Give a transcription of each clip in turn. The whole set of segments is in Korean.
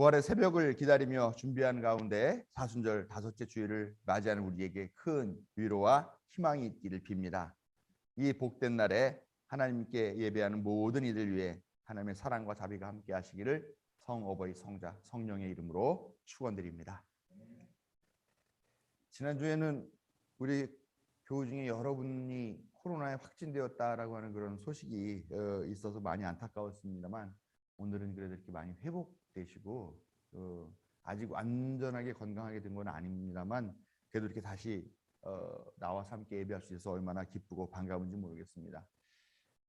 부활의 새벽을 기다리며 준비하는 가운데 사순절 다섯째 주일을 맞이하는 우리에게 큰 위로와 희망이 있기를 빕니다. 이 복된 날에 하나님께 예배하는 모든 이들 위해 하나님의 사랑과 자비가 함께 하시기를 성 어버이 성자 성령의 이름으로 축원드립니다. 지난주에는 우리 교우 중에 여러분이 코로나에 확진되었다라고 하는 그런 소식이 어, 있어서 많이 안타까웠습니다만 오늘은 그래도 이렇게 많이 회복 되시고 어, 아직 완전하게 건강하게 된 건 아닙니다만 그래도 이렇게 다시 어, 나와서 함께 예배할 수 있어서 얼마나 기쁘고 반가운지 모르겠습니다.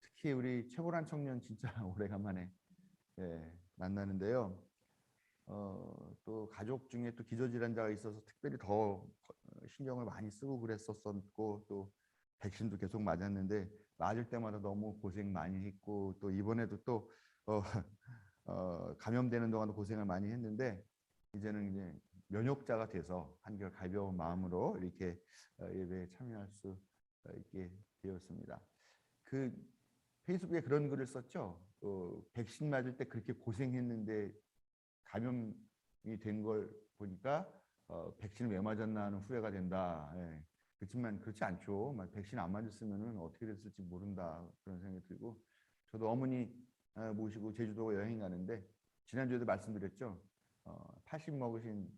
특히 우리 최보란 청년 진짜 오래간만에 예, 만나는데요. 어, 또 가족 중에 또 기저질환자가 있어서 특별히 더 신경을 많이 쓰고 그랬었었고 또 백신도 계속 맞았는데 맞을 때마다 너무 고생 많이 했고 또 이번에도 또 어, 어, 감염되는 동안도 고생을 많이 했는데 이제는 이제 면역자가 돼서 한결 가벼운 마음으로 이렇게 어, 예배에 참여할 수 어, 있게 되었습니다. 그 페이스북에 그런 글을 썼죠. 어, 백신 맞을 때 그렇게 고생했는데 감염이 된 걸 보니까 어, 백신을 왜 맞았나 하는 후회가 된다. 예. 그렇지만 그렇지 않죠. 백신 안 맞았으면 어떻게 됐을지 모른다 그런 생각이 들고 저도 어머니 어, 모시고 제주도 여행 가는데 지난주에도 말씀드렸죠. 어, 80 먹으신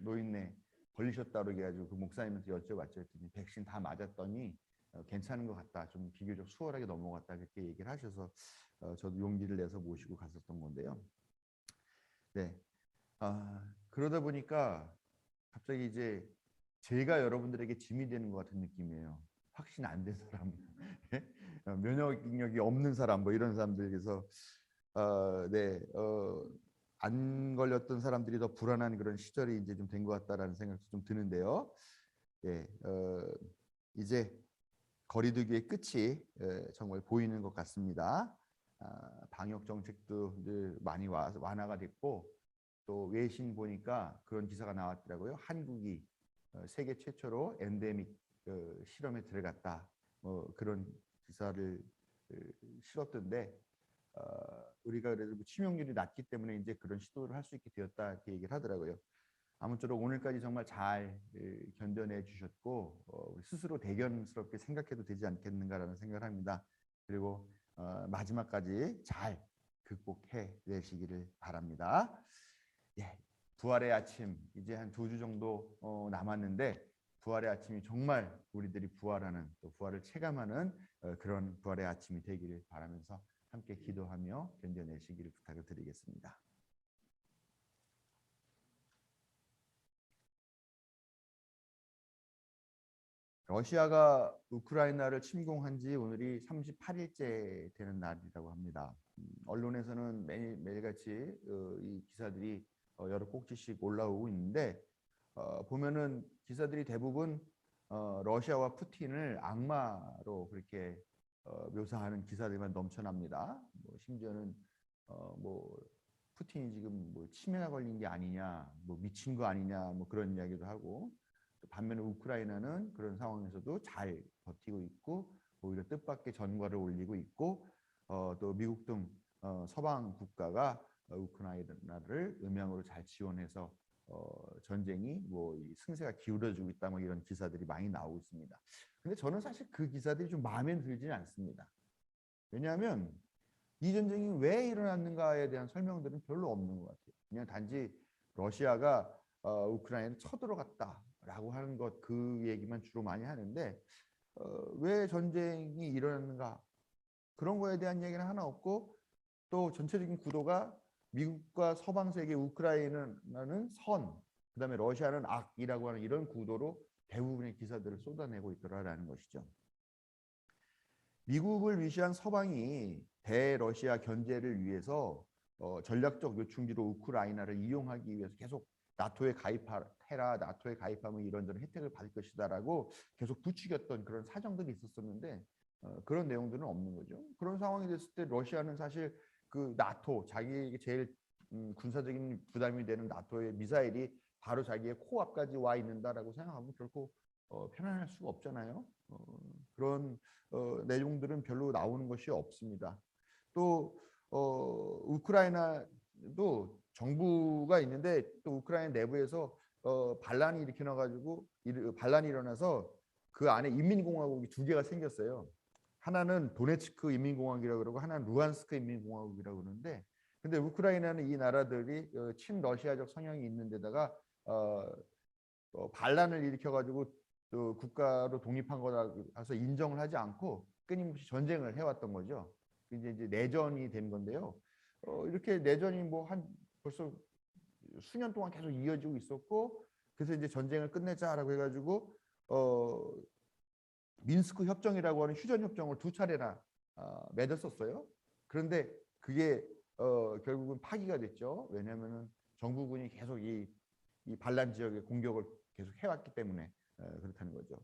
노인네 걸리셨다고 해가지고 그 목사님한테 여쭤봤죠. 했더니 백신 다 맞았더니 어, 괜찮은 것 같다. 좀 비교적 수월하게 넘어갔다. 그렇게 얘기를 하셔서 어, 저도 용기를 내서 모시고 갔었던 건데요. 네. 아, 그러다 보니까 갑자기 이제 제가 여러분들에게 짐이 되는 것 같은 느낌이에요. 확신 안 된 사람, 예? 어, 면역력이 없는 사람, 뭐 이런 사람들에게서 어, 네, 어, 안 걸렸던 사람들이 더 불안한 그런 시절이 이제 좀 된 것 같다라는 생각도 좀 드는데요. 예, 어, 이제 거리두기의 끝이 예, 정말 보이는 것 같습니다. 아, 방역 정책도 늘 많이 와, 완화가 됐고 또 외신 보니까 그런 기사가 나왔더라고요. 한국이 어, 세계 최초로 엔데믹 어, 실험에 들어갔다. 뭐 그런 기사를 그, 실었던데 어, 우리가 그래도 뭐 치명률이 낮기 때문에 이제 그런 시도를 할 수 있게 되었다 이렇게 얘기를 하더라고요. 아무쪼록 오늘까지 정말 잘 그, 견뎌내 주셨고 스스로 대견스럽게 생각해도 되지 않겠는가라는 생각을 합니다. 그리고 마지막까지 잘 극복해 내시기를 바랍니다. 예, 부활의 아침 이제 한 두 주 정도 어, 남았는데 부활의 아침이 정말 우리들이 부활하는 또 부활을 체감하는 어, 그런 부활의 아침이 되기를 바라면서 함께 기도하며 견뎌내시기를 부탁을 드리겠습니다. 러시아가 우크라이나를 침공한 지 오늘이 38일째 되는 날이라고 합니다. 음, 언론에서는 매일, 매일같이 어, 이 기사들이 어, 여러 꼭지씩 올라오고 있는데 어, 보면은 기사들이 대부분 어, 러시아와 푸틴을 악마로 그렇게 어, 묘사하는 기사들만 넘쳐납니다. 뭐 심지어는 어, 뭐 푸틴이 지금 뭐 치매가 걸린 게 아니냐, 뭐 미친 거 아니냐, 뭐 그런 이야기도 하고 반면에 우크라이나는 그런 상황에서도 잘 버티고 있고 오히려 뜻밖의 전과를 올리고 있고 어, 또 미국 등 어, 서방 국가가 우크라이나를 음향으로 잘 지원해서 어, 전쟁이 뭐 승세가 기울어지고 있다 뭐 이런 기사들이 많이 나오고 있습니다. 근데 저는 사실 그 기사들이 좀 마음에 들지는 않습니다. 왜냐하면 이 전쟁이 왜 일어났는가에 대한 설명들은 별로 없는 것 같아요. 그냥 단지 러시아가 어, 우크라이나를 쳐들어갔다라고 하는 것 그 얘기만 주로 많이 하는데 어, 왜 전쟁이 일어났는가 그런 거에 대한 얘기는 하나 없고 또 전체적인 구도가 미국과 서방 세계 우크라이나는 선, 그다음에 러시아는 악이라고 하는 이런 구도로 대부분의 기사들을 쏟아내고 있더라라는 것이죠. 미국을 위시한 서방이 대러시아 견제를 위해서 어, 전략적 요충지로 우크라이나를 이용하기 위해서 계속 나토에 가입해라, 나토에 가입하면 이런저런 혜택을 받을 것이다라고 계속 부추겼던 그런 사정들이 있었었는데 어, 그런 내용들은 없는 거죠. 그런 상황이 됐을 때 러시아는 사실 그 나토 자기에게 제일 음, 군사적인 부담이 되는 나토의 미사일이 바로 자기의 코앞까지 와 있는다라고 생각하면 결코 어, 편안할 수가 없잖아요. 어, 그런 어, 내용들은 별로 나오는 것이 없습니다. 또 어, 우크라이나도 정부가 있는데 또 우크라이나 내부에서 어, 반란이 일으켜 가지고 반란이 일어나서 그 안에 인민공화국이 두 개가 생겼어요. 하나는 도네츠크 인민공화국이라고 그러고 하나는 루안스크 인민공화국이라고 그러는데 근데 우크라이나는 이 나라들이 어, 친러시아적 성향이 있는 데다가 어, 어, 반란을 일으켜 가지고 또 국가로 독립한 거라서 인정을 하지 않고 끊임없이 전쟁을 해왔던 거죠. 이제 이제 내전이 된 건데요. 어, 이렇게 내전이 뭐 한 벌써 수년 동안 계속 이어지고 있었고 그래서 이제 전쟁을 끝내자라고 해가지고 어, 민스크 협정이라고 하는 휴전 협정을 두 차례나 어, 맺었었어요. 그런데 그게 어, 결국은 파기가 됐죠. 왜냐하면은 정부군이 계속 이, 이 반란 지역에 공격을 계속 해왔기 때문에 어, 그렇다는 거죠.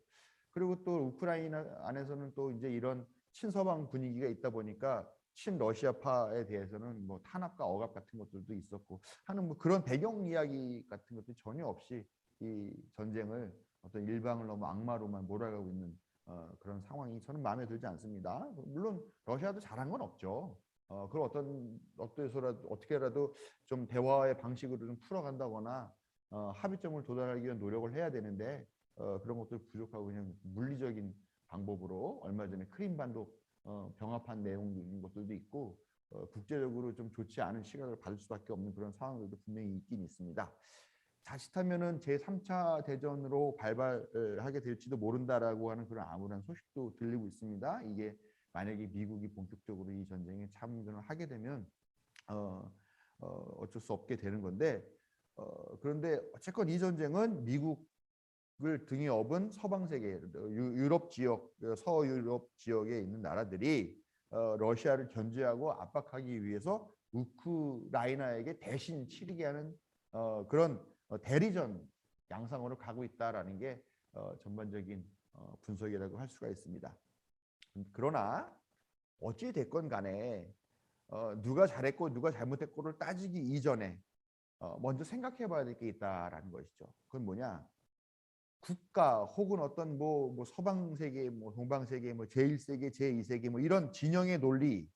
그리고 또 우크라이나 안에서는 또 이제 이런 친서방 분위기가 있다 보니까 친러시아파에 대해서는 뭐 탄압과 억압 같은 것들도 있었고 하는 뭐 그런 배경 이야기 같은 것도 전혀 없이 이 전쟁을 어떤 일방을 너무 악마로만 몰아가고 있는 어, 그런 상황이 저는 마음에 들지 않습니다. 물론 러시아도 잘한 건 없죠. 어, 그걸 어떤 어떻게서라도 어떻게라도 좀 대화의 방식으로 좀 풀어간다거나 어, 합의점을 도달하기 위한 노력을 해야 되는데 어, 그런 것도 부족하고 그냥 물리적인 방법으로 얼마 전에 크림반도 어, 병합한 내용인 것들도 있고 어, 국제적으로 좀 좋지 않은 시각을 받을 수밖에 없는 그런 상황들도 분명히 있긴 있습니다. 자칫하면은 제 3차 대전으로 발발하게 될지도 모른다라고 하는 그런 암울한 소식도 들리고 있습니다. 이게 만약에 미국이 본격적으로 이 전쟁에 참전을 하게 되면 어, 어, 어쩔 수 없게 되는 건데 어, 그런데 어쨌건 이 전쟁은 미국을 등에 업은 서방 세계 유럽 지역 서유럽 지역에 있는 나라들이 어, 러시아를 견제하고 압박하기 위해서 우크라이나에게 대신 치르게 하는 어, 그런 어, 대리전 양상으로 가고 있다라는 게 어, 전반적인 어, 분석이라고 할 수가 있습니다. 그러나 어찌 됐건 간에 어, 누가 잘했고 누가 잘못했고를 따지기 이전에 어, 먼저 생각해 봐야 될 게 있다라는 것이죠. 그건 뭐냐? 국가 혹은 어떤 뭐, 뭐 서방 세계, 뭐 동방 세계, 뭐 제1 세계, 제2 세계 뭐 이런 진영의 논리에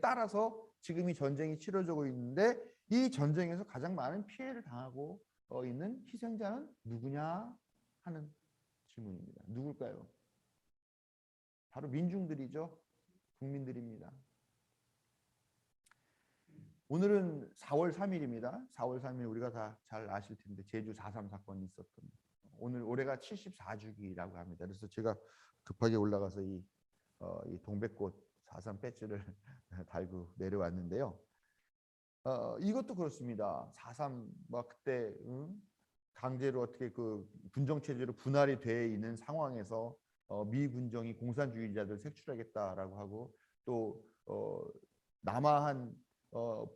따라서 지금 이 전쟁이 치러지고 있는데 이 전쟁에서 가장 많은 피해를 당하고 어, 있는 희생자는 누구냐 하는 질문입니다. 누굴까요? 바로 민중들이죠. 국민들입니다. 오늘은 4월 3일입니다. 4월 3일 우리가 다 잘 아실 텐데 제주 4.3 사건이 있었던 오늘 올해가 74주기라고 합니다. 그래서 제가 급하게 올라가서 이, 어, 이 동백꽃 4.3 배지를 달고 내려왔는데요. 어, 이것도 그렇습니다. 4.3막 그때 응? 강제로 어떻게 그 군정 체제로 분할이 돼 있는 상황에서 어, 미 군정이 공산주의자들 색출하겠다라고 하고 또 어, 남아한 어,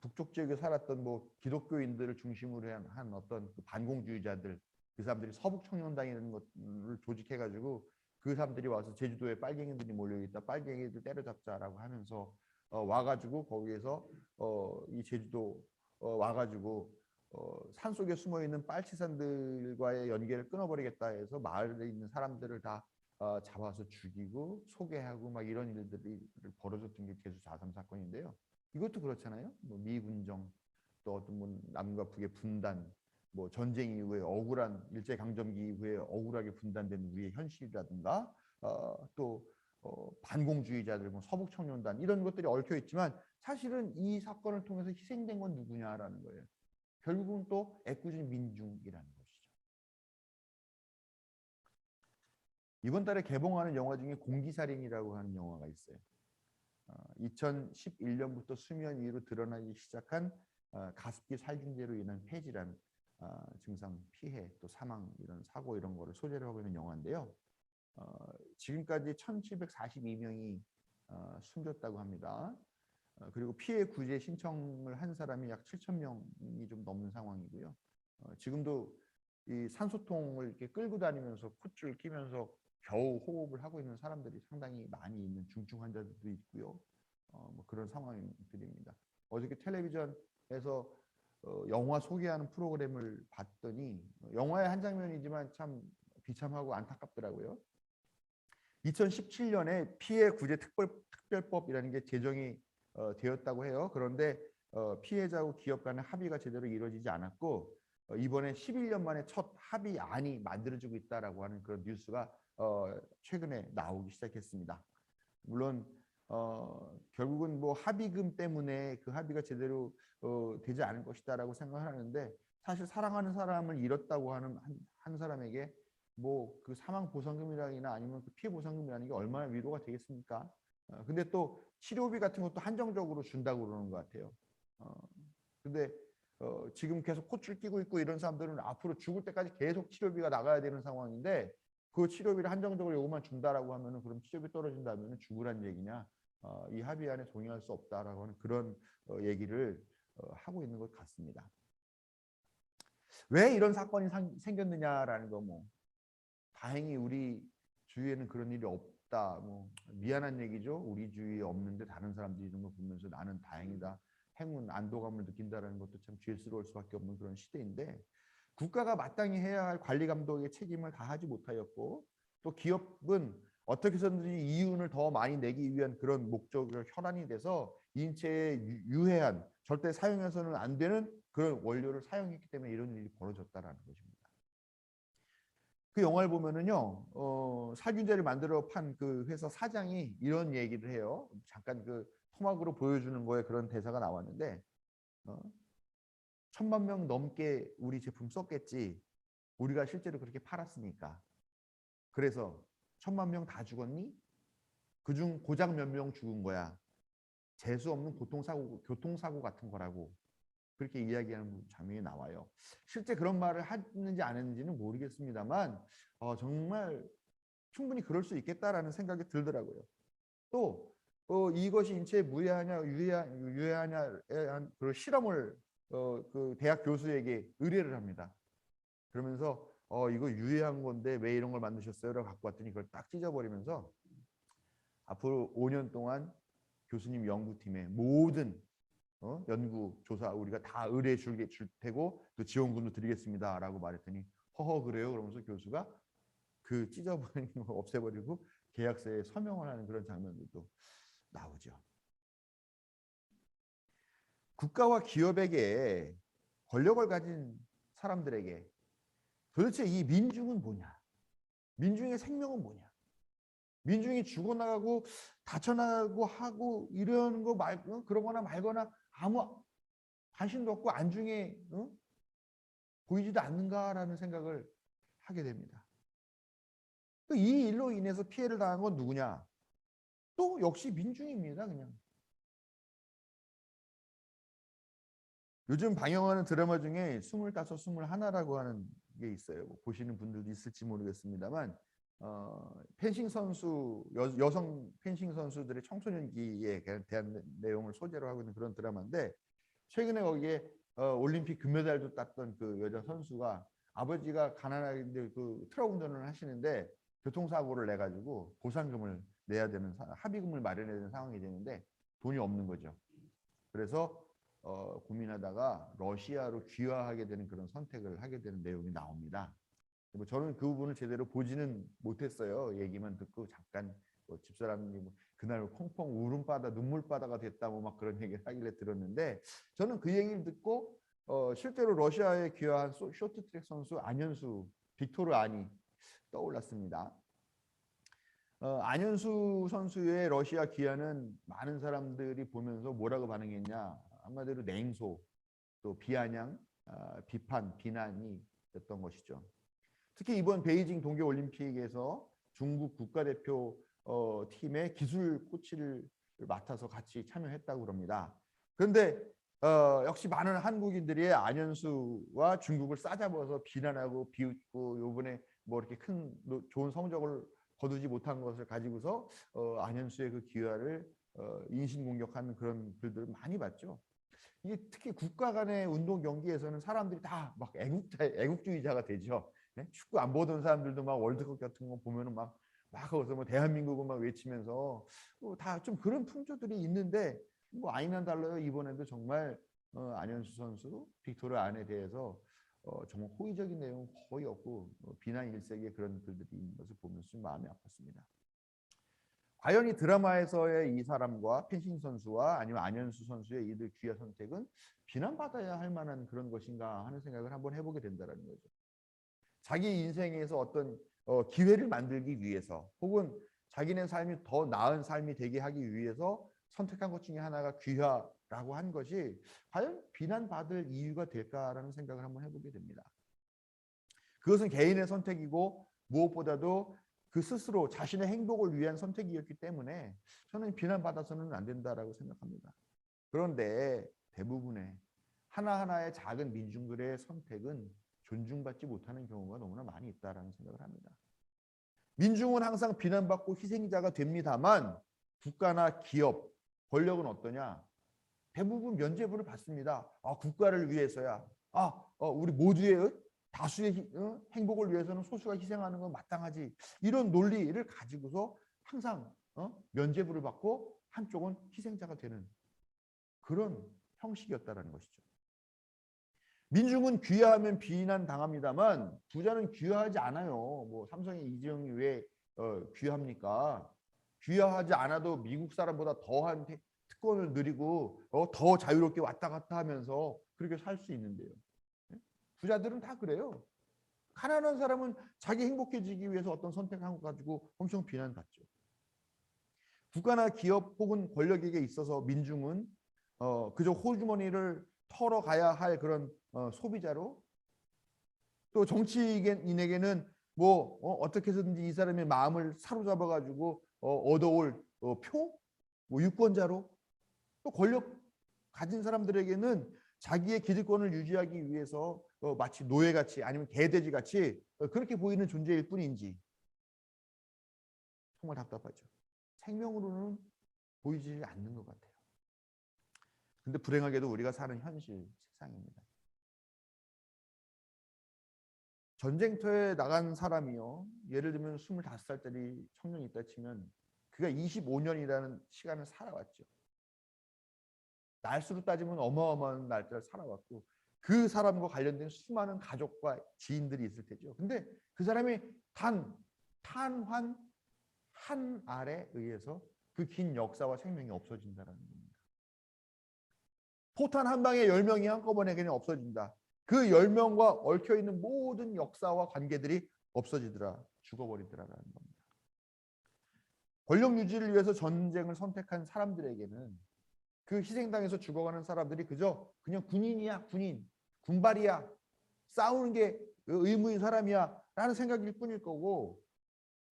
북쪽 지역에 살았던 뭐 기독교인들을 중심으로 한, 한 어떤 그 반공주의자들 그 사람들이 서북 청년당이라는 것을 조직해가지고 그 사람들이 와서 제주도에 빨갱이들이 몰려있다 빨갱이들 때려잡자라고 하면서 어, 와가지고 거기에서 어, 이 제주도 어, 와가지고 어, 산 속에 숨어 있는 빨치산들과의 연계를 끊어버리겠다 해서 마을에 있는 사람들을 다 어, 잡아서 죽이고 소개하고 막 이런 일들이 벌어졌던 게 제주 4.3 사건인데요. 이것도 그렇잖아요. 뭐 미군정 또 어떤 뭐 남과 북의 분단 뭐 전쟁 이후에 억울한 일제 강점기 이후에 억울하게 분단된 우리의 현실이라든가 어, 또 어, 반공주의자들, 뭐 서북 청년단 이런 것들이 얽혀 있지만 사실은 이 사건을 통해서 희생된 건 누구냐라는 거예요. 결국은 또 애꿎은 민중이라는 것이죠. 이번 달에 개봉하는 영화 중에 공기살인이라고 하는 영화가 있어요. 어, 2011년부터 수면 위로 드러나기 시작한 어, 가습기 살균제로 인한 폐질환 어, 증상 피해 또 사망 이런 사고 이런 거를 소재로 하고 있는 영화인데요. 어, 지금까지 1,742명이 어, 숨졌다고 합니다. 어, 그리고 피해 구제 신청을 한 사람이 약 7천 명이 좀 넘는 상황이고요. 어, 지금도 이 산소통을 이렇게 끌고 다니면서 콧줄 끼면서 겨우 호흡을 하고 있는 사람들이 상당히 많이 있는 중증 환자들도 있고요. 어, 뭐 그런 상황들입니다. 어저께 텔레비전에서 어, 영화 소개하는 프로그램을 봤더니 영화의 한 장면이지만 참 비참하고 안타깝더라고요. 2017년에 피해 구제 특별, 특별법이라는 게 제정이 어, 되었다고 해요. 그런데 어, 피해자하고 기업 간의 합의가 제대로 이루어지지 않았고 어, 이번에 11년 만에 첫 합의안이 만들어지고 있다라고 하는 그런 뉴스가 어, 최근에 나오기 시작했습니다. 물론 어, 결국은 뭐 합의금 때문에 그 합의가 제대로 어, 되지 않을 것이다라고 생각하는데 사실 사랑하는 사람을 잃었다고 하는 한, 한 사람에게 뭐 그 사망 보상금이라기나 아니면 그 피해 보상금이라는 게 얼마나 위로가 되겠습니까? 어, 근데 또 치료비 같은 것도 한정적으로 준다고 그러는 것 같아요. 어, 근데 어, 지금 계속 코줄 끼고 있고 이런 사람들은 앞으로 죽을 때까지 계속 치료비가 나가야 되는 상황인데 그 치료비를 한정적으로 요것만 준다라고 하면은 그럼 치료비 떨어진다면은 죽으란 얘기냐? 어, 이 합의안에 동의할 수 없다라고 하는 그런 어, 얘기를 어, 하고 있는 것 같습니다. 왜 이런 사건이 상, 생겼느냐라는 거 뭐 다행히 우리 주위에는 그런 일이 없다. 뭐 미안한 얘기죠. 우리 주위에 없는데 다른 사람들이 이런 걸 보면서 나는 다행이다. 행운, 안도감을 느낀다라는 것도 참 죄스러울 수밖에 없는 그런 시대인데 국가가 마땅히 해야 할 관리 감독의 책임을 다하지 못하였고 또 기업은 어떻게 해서든지 이윤을 더 많이 내기 위한 그런 목적을 혈안이 돼서 인체에 유- 유해한 절대 사용해서는 안 되는 그런 원료를 사용했기 때문에 이런 일이 벌어졌다라는 것입니다. 그 영화를 보면은요, 어, 살균제를 만들어 판 그 회사 사장이 이런 얘기를 해요. 잠깐 그 토막으로 보여주는 거에 그런 대사가 나왔는데, 어, 천만 명 넘게 우리 제품 썼겠지. 우리가 실제로 그렇게 팔았으니까. 그래서 천만 명 다 죽었니? 그중 고작 몇 명 죽은 거야. 재수 없는 교통사고, 교통사고 같은 거라고. 그렇게 이야기하는 장면이 나와요. 실제 그런 말을 하는지 안 했는지는 모르겠습니다만 어, 정말 충분히 그럴 수 있겠다라는 생각이 들더라고요. 또 어, 이것이 인체에 무해하냐 유해하, 유해하냐에 대한 그 실험을 어, 그 대학 교수에게 의뢰를 합니다. 그러면서 어, 이거 유해한 건데 왜 이런 걸 만드셨어요?라고 갖고 왔더니 그걸 딱 찢어버리면서 앞으로 5년 동안 교수님 연구팀의 모든 어? 연구 조사 우리가 다 의뢰 줄게 줄 테고 또 지원금도 드리겠습니다라고 말했더니 허허 그래요 그러면서 교수가 그 찢어버린 거 없애버리고 계약서에 서명을 하는 그런 장면들도 나오죠. 국가와 기업에게 권력을 가진 사람들에게 도대체 이 민중은 뭐냐? 민중의 생명은 뭐냐? 민중이 죽어나가고 다쳐나가고 하고 이런 거 말, 어? 그러거나 말거나 아무 관심도 없고 안중에 어? 보이지도 않는가라는 생각을 하게 됩니다. 또이 일로 인해서 피해를 당한 건 누구냐? 또 역시 민중입니다. 그냥. 요즘 방영하는 드라마 중에 스물다섯, 스물하나라고 하는 게 있어요. 뭐 보시는 분들도 있을지 모르겠습니다만 어, 펜싱 선수 여, 여성 펜싱 선수들의 청소년기에 대한 내용을 소재로 하고 있는 그런 드라마인데 최근에 거기에 어, 올림픽 금메달도 땄던 그 여자 선수가 아버지가 가난하게 그 트럭 운전을 하시는데 교통사고를 내 가지고 보상금을 내야 되는 사- 합의금을 마련해야 되는 상황이 되는데 돈이 없는 거죠. 그래서 어, 고민하다가 러시아로 귀화하게 되는 그런 선택을 하게 되는 내용이 나옵니다. 뭐 저는 그 부분을 제대로 보지는 못했어요. 얘기만 듣고 잠깐 뭐 집사람이 뭐 그날 콩콩 울음바다 눈물바다가 됐다고 막 그런 얘기를 하길래 들었는데 저는 그 얘기를 듣고 어, 실제로 러시아에 귀화한 소- 쇼트트랙 선수 안현수 빅토르 아니 떠올랐습니다. 어, 안현수 선수의 러시아 귀화는 많은 사람들이 보면서 뭐라고 반응했냐 한마디로 냉소 또 비아냥 아, 비판 비난이 됐던 것이죠. 특히 이번 베이징 동계올림픽에서 중국 국가대표 어, 팀의 기술 코치를 맡아서 같이 참여했다고 그럽니다. 그런데 어, 역시 많은 한국인들이 안현수와 중국을 싸잡아서 비난하고 비웃고 요번에 뭐 이렇게 큰 노- 좋은 성적을 거두지 못한 것을 가지고서 어, 안현수의 그 기회를 어, 인신공격하는 그런 글들을 많이 봤죠. 이게 특히 국가 간의 운동 경기에서는 사람들이 다 막 애국자 애국주의자가 되죠. 네? 축구 안 보던 사람들도 막 월드컵 같은 거 보면은 막, 막 거기서 뭐 대한민국을 막 외치면서 뭐 다좀 그런 풍조들이 있는데 뭐 아니나 달라요. 이번에도 정말 어, 안현수 선수, 빅토르 안에 대해서 어, 정말 호의적인 내용은 거의 없고 어, 비난 일색의 그런 글들이 있는 것을 보면서 좀 마음이 아팠습니다. 과연 이 드라마에서의 이 사람과 펜싱 선수와 아니면 안현수 선수의 이들 귀하 선택은 비난받아야 할 만한 그런 것인가 하는 생각을 한번 해보게 된다는 거죠. 자기 인생에서 어떤 어, 기회를 만들기 위해서 혹은 자기네 삶이 더 나은 삶이 되게 하기 위해서 선택한 것 중에 하나가 귀하라고 한 것이 과연 비난받을 이유가 될까라는 생각을 한번 해보게 됩니다. 그것은 개인의 선택이고 무엇보다도 그 스스로 자신의 행복을 위한 선택이었기 때문에 저는 비난받아서는 안 된다라고 생각합니다. 그런데 대부분의 하나하나의 작은 민중들의 선택은 존중받지 못하는 경우가 너무나 많이 있다라는 생각을 합니다. 민중은 항상 비난받고 희생자가 됩니다만 국가나 기업, 권력은 어떠냐? 대부분 면죄부를 받습니다. 아, 국가를 위해서야. 아, 어, 우리 모두의 다수의 희- 어? 행복을 위해서는 소수가 희생하는 건 마땅하지. 이런 논리를 가지고서 항상 어? 면죄부를 받고 한쪽은 희생자가 되는 그런 형식이었다라는 것이죠. 민중은 귀화하면 비난 당합니다만 부자는 귀화하지 않아요. 뭐 삼성의 이재용이 왜 어, 귀화합니까? 귀화하지 않아도 미국 사람보다 더한 태- 특권을 누리고 어, 더 자유롭게 왔다 갔다 하면서 그렇게 살 수 있는데요. 예? 부자들은 다 그래요. 가난한 사람은 자기 행복해지기 위해서 어떤 선택한 것 가지고 엄청 비난받죠. 국가나 기업 혹은 권력에게 있어서 민중은 어, 그저 호주머니를 털어가야 할 그런 어, 소비자로 또 정치인에게는 뭐 어, 떻게 해서든지 이 사람의 마음을 사로잡아 가지고 어, 얻어올 어, 표, 뭐 유권자로 또 권력 가진 사람들에게는 자기의 기득권을 유지하기 위해서 어, 마치 노예같이 아니면 개돼지같이 어, 그렇게 보이는 존재일 뿐인지 정말 답답하죠. 생명으로는 보이지 않는 것 같아요. 근데 불행하게도 우리가 사는 현실 세상입니다. 전쟁터에 나간 사람이요. 예를 들면 25살짜리 청년이 있다 치면 그가 25년이라는 시간을 살아왔죠. 날수로 따지면 어마어마한 날짜를 살아왔고 그 사람과 관련된 수많은 가족과 지인들이 있을 테죠. 근데 그 사람이 단 탄환 한 알에 의해서 그 긴 역사와 생명이 없어진다는 겁니다. 포탄 한 방에 10명이 한꺼번에 그냥 없어진다. 그 10명과 얽혀 있는 모든 역사와 관계들이 없어지더라. 죽어버리더라라는 겁니다. 권력 유지를 위해서 전쟁을 선택한 사람들에게는 그 희생당해서 죽어가는 사람들이 그저 그냥 군인이야, 군인, 군발이야, 싸우는 게 의무인 사람이야 라는 생각일 뿐일 거고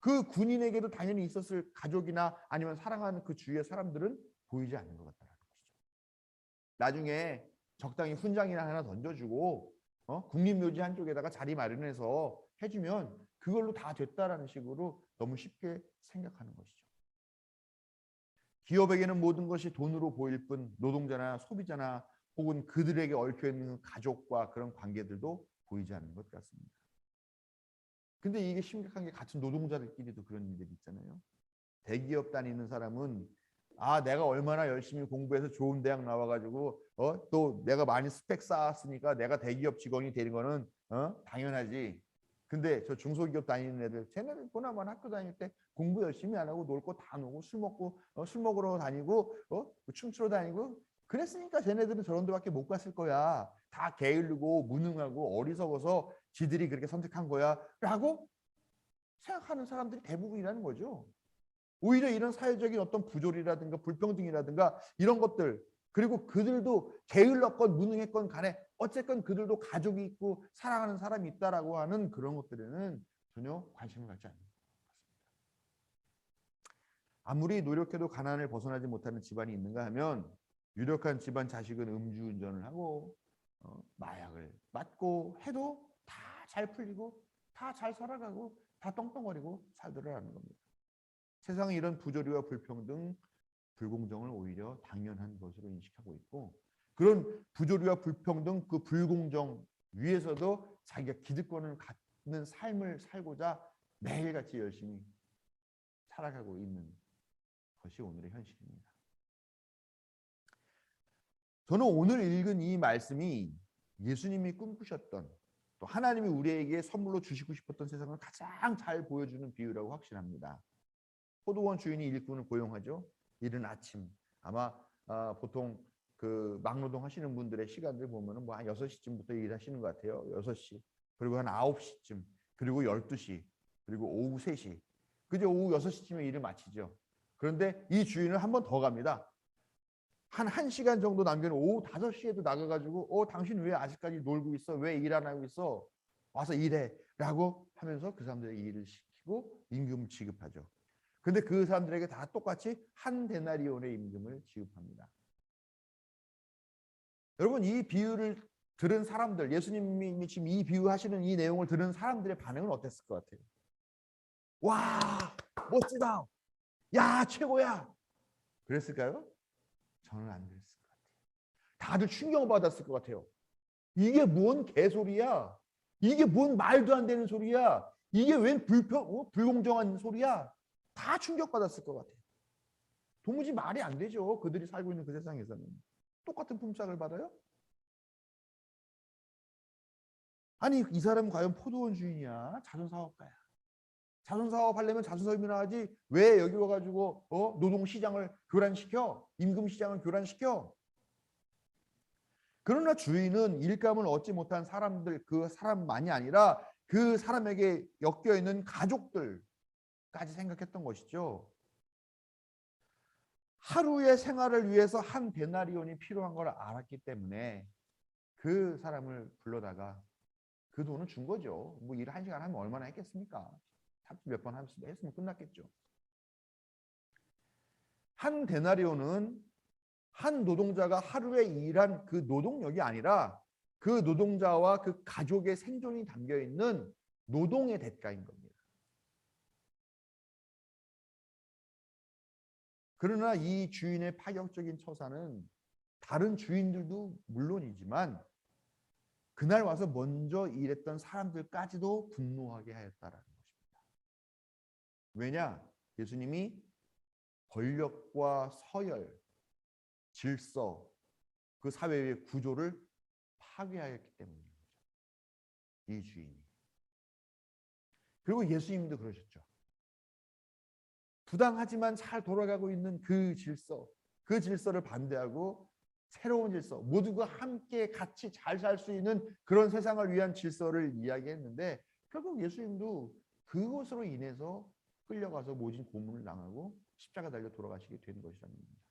그 군인에게도 당연히 있었을 가족이나 아니면 사랑하는 그 주위의 사람들은 보이지 않는 것 같다는 것이죠. 나중에 적당히 훈장이나 하나 던져주고 어? 국립묘지 한쪽에다가 자리 마련해서 해주면 그걸로 다 됐다라는 식으로 너무 쉽게 생각하는 것이죠. 기업에게는 모든 것이 돈으로 보일 뿐 노동자나 소비자나 혹은 그들에게 얽혀 있는 가족과 그런 관계들도 보이지 않는 것 같습니다. 근데 이게 심각한 게 같은 노동자들끼리도 그런 일들이 있잖아요. 대기업 다니는 사람은 아 내가 얼마나 열심히 공부해서 좋은 대학 나와가지고 어 또 내가 많이 스펙 쌓았으니까 내가 대기업 직원이 되는 거는 어 당연하지. 근데 저 중소기업 다니는 애들 쟤네들 보나마나 학교 다닐 때 공부 열심히 안 하고 놀 거 다 놀고 술 먹고 어, 술 먹으러 다니고 어 춤추러 다니고 그랬으니까 쟤네들은 저런 데밖에 못 갔을 거야. 다 게을르고 무능하고 어리석어서 지들이 그렇게 선택한 거야. 라고 생각하는 사람들이 대부분이라는 거죠. 오히려 이런 사회적인 어떤 부조리라든가 불평등이라든가 이런 것들 그리고 그들도 게을렀건 무능했건 간에 어쨌건 그들도 가족이 있고 사랑하는 사람이 있다라고 하는 그런 것들에는 전혀 관심을 갖지 않는. 아무리 노력해도 가난을 벗어나지 못하는 집안이 있는가 하면 유력한 집안 자식은 음주운전을 하고 어, 마약을 맞고 해도 다 잘 풀리고 다 잘 살아가고 다 떵떵거리고 살더라라는 겁니다. 세상은 이런 부조리와 불평등, 불공정을 오히려 당연한 것으로 인식하고 있고 그런 부조리와 불평등, 그 불공정 위에서도 자기가 기득권을 갖는 삶을 살고자 매일같이 열심히 살아가고 있는 것이 오늘의 현실입니다. 저는 오늘 읽은 이 말씀이 예수님이 꿈꾸셨던 또 하나님이 우리에게 선물로 주시고 싶었던 세상을 가장 잘 보여주는 비유라고 확신합니다. 포도원 주인이 일꾼을 고용하죠. 이른 아침 아마 아, 보통 그 막노동 하시는 분들의 시간들 보면은 뭐 한 6시쯤부터 일하시는 것 같아요. 6시. 그리고 한 9시쯤. 그리고 12시. 그리고 오후 3시. 그죠? 오후 6시쯤에 일을 마치죠. 그런데 이 주인은 한 번 더 갑니다. 한 1시간 정도 남겨놓은 오후 5시에도 나가가지고 어 당신 왜 아직까지 놀고 있어? 왜 일 안 하고 있어? 와서 일해 라고 하면서 그 사람들의 일을 시키고 임금을 지급하죠. 근데 그 사람들에게 다 똑같이 한 데나리온의 임금을 지급합니다. 여러분 이 비유를 들은 사람들 예수님이 지금 이 비유 하시는 이 내용을 들은 사람들의 반응은 어땠을 것 같아요? 와 멋지다. 야 최고야. 그랬을까요? 저는 안 그랬을 것 같아요. 다들 충격받았을 것 같아요. 이게 뭔 개소리야? 이게 뭔 말도 안 되는 소리야? 이게 웬 불평, 어? 불공정한 소리야? 다 충격받았을 것 같아요. 도무지 말이 안 되죠. 그들이 살고 있는 그 세상에서는. 똑같은 품삯을 받아요? 아니 이 사람은 과연 포도원 주인이야? 자선사업가야. 자선사업 하려면 자선사업이나 하지 왜 여기 와가지고 어? 노동시장을 교란시켜? 임금시장을 교란시켜? 그러나 주인은 일감을 얻지 못한 사람들 그 사람만이 아니라 그 사람에게 엮여 있는 가족들 까지 생각했던 것이죠. 하루의 생활을 위해서 한 데나리온이 필요한 걸 알았기 때문에 그 사람을 불러다가 그 돈을 준 거죠. 뭐일한 시간 하면 얼마나 했겠습니까? 몇번 했으면 끝났겠죠. 한 데나리온은 한 노동자가 하루에 일한 그 노동력이 아니라 그 노동자와 그 가족의 생존이 담겨 있는 노동의 대가인 겁니다. 그러나 이 주인의 파격적인 처사는 다른 주인들도 물론이지만 그날 와서 먼저 일했던 사람들까지도 분노하게 하였다라는 것입니다. 왜냐? 예수님이 권력과 서열, 질서, 그 사회의 구조를 파괴하였기 때문입니다. 이 주인이. 그리고 예수님도 그러셨죠. 부당하지만 잘 돌아가고 있는 그 질서, 그 질서를 반대하고 새로운 질서, 모두가 함께 같이 잘 살 수 있는 그런 세상을 위한 질서를 이야기했는데 결국 예수님도 그것으로 인해서 끌려가서 모진 고문을 당하고 십자가 달려 돌아가시게 된 것이라는 겁니다.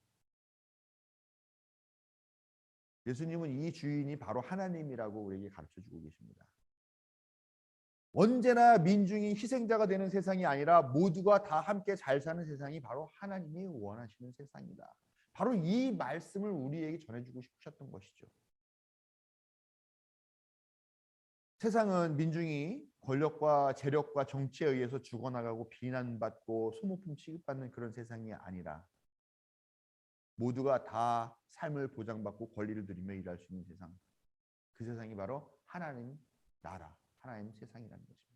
예수님은 이 주인이 바로 하나님이라고 우리에게 가르쳐 주고 계십니다. 언제나 민중이 희생자가 되는 세상이 아니라 모두가 다 함께 잘 사는 세상이 바로 하나님이 원하시는 세상이다. 바로 이 말씀을 우리에게 전해주고 싶으셨던 것이죠. 세상은 민중이 권력과 재력과 정치에 의해서 죽어나가고 비난받고 소모품 취급받는 그런 세상이 아니라 모두가 다 삶을 보장받고 권리를 누리며 일할 수 있는 세상. 그 세상이 바로 하나님 나라, 하나님 세상이라는 것입니다.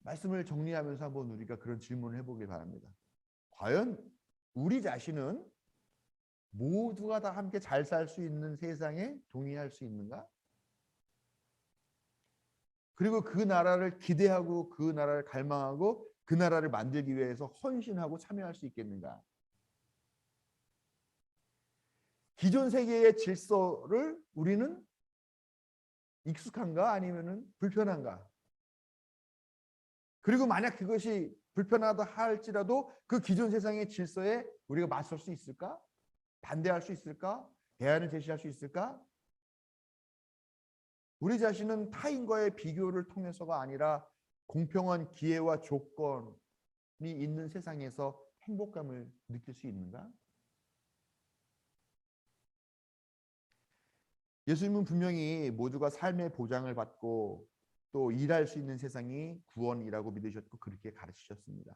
말씀을 정리하면서 한번 우리가 그런 질문을 해보길 바랍니다. 과연 우리 자신은 모두가 다 함께 잘 살 수 있는 세상에 동의할 수 있는가? 그리고 그 나라를 기대하고 그 나라를 갈망하고 그 나라를 만들기 위해서 헌신하고 참여할 수 있겠는가? 기존 세계의 질서를 우리는 익숙한가 아니면은 불편한가? 그리고 만약 그것이 불편하다 할지라도 그 기존 세상의 질서에 우리가 맞설 수 있을까? 반대할 수 있을까? 대안을 제시할 수 있을까? 우리 자신은 타인과의 비교를 통해서가 아니라 공평한 기회와 조건이 있는 세상에서 행복감을 느낄 수 있는가? 예수님은 분명히 모두가 삶의 보장을 받고 또 일할 수 있는 세상이 구원이라고 믿으셨고 그렇게 가르치셨습니다.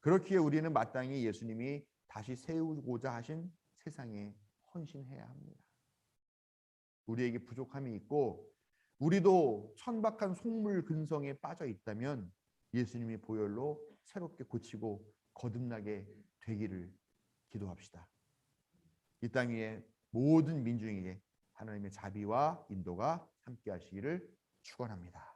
그렇기에 우리는 마땅히 예수님이 다시 세우고자 하신 세상에 헌신해야 합니다. 우리에게 부족함이 있고 우리도 천박한 속물 근성에 빠져 있다면 예수님의 보혈로 새롭게 고치고 거듭나게 되기를 기도합시다. 이 땅 위에 모든 민중에게 하나님의 자비와 인도가 함께 하시기를 축원합니다.